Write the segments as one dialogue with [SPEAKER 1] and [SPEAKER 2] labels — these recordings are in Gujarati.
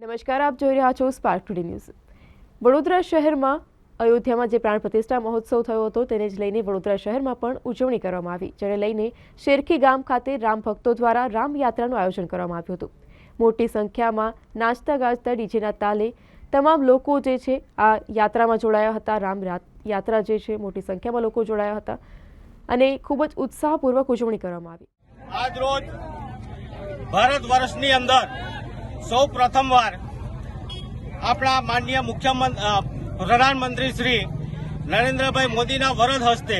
[SPEAKER 1] નમસ્કાર, આપ જોઈ રહ્યા છો સ્પાર્ક ટુડે ન્યૂઝ વડોદરા શહેરમાં અયોધ્યામાં જે પ્રાણ પ્રતિષ્ઠા મહોત્સવ થયો હતો, તેને જ લઈને વડોદરા શહેરમાં પણ ઉજવણી કરવામાં આવી, જેને લઈને શેરખી ગામ ખાતે રામ ભક્તો દ્વારા રામ યાત્રાનું આયોજન કરવામાં આવ્યું હતું. મોટી સંખ્યામાં નાચતા ગાજતા ડીજેના તાલે તમામ લોકો જે છે, આ યાત્રામાં જોડાયા હતા, રામ યાત્રા જે છે, મોટી સંખ્યામાં લોકો જોડાયા હતા અને ખૂબ જ ઉત્સાહપૂર્વક ઉજવણી કરવામાં આવી.
[SPEAKER 2] આજ રોજ ભારત વર્ષની અંદર સૌ પ્રથમવાર આપણા માનનીય મુખ્યમંત્રી પ્રધાનમંત્રી શ્રી નરેન્દ્રભાઈ મોદીના વરદ હસ્તે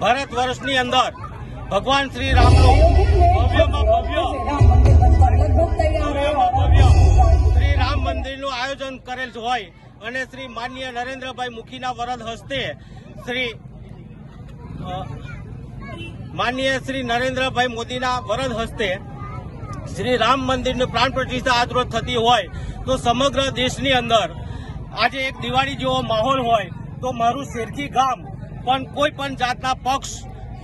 [SPEAKER 2] ભારત વર્ષની અંદર ભગવાન શ્રી રામનું ભવ્યમાં ભવ્ય શ્રી રામ મંદિરનું આયોજન કરેલ હોય અને શ્રી માનનીય નરેન્દ્રભાઈ મુખીના વરદ હસ્તે શ્રી માનનીય શ્રી નરેન્દ્રભાઈ મોદીના વરદ હસ્તે શ્રી રામ મંદિરની પ્રાણ પ્રતિષ્ઠા આજ થતી હોય, તો સમગ્ર દેશની અંદર આજે એક દિવાળી જેવો માહોલ હોય, તો મારું શેરખી ગામ પણ કોઈ પણ જાતના પક્ષ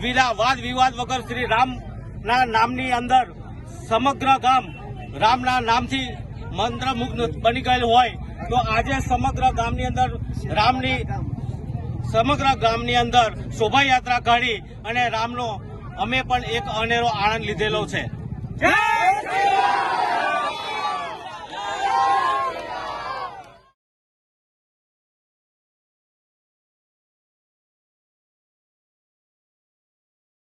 [SPEAKER 2] વિના વાદ વિવાદ વગર શ્રી રામના નામની અંદર સમગ્ર ગામ રામના નામથી મંત્રમુગ્ધ બની ગયેલ હોય, તો આજે સમગ્ર ગામની અંદર રામની, સમગ્ર ગામની અંદર શોભાયાત્રા કાઢી અને રામનો અમે પણ એક અનેરો આનંદ લીધેલો છે. જય શ્રી રામ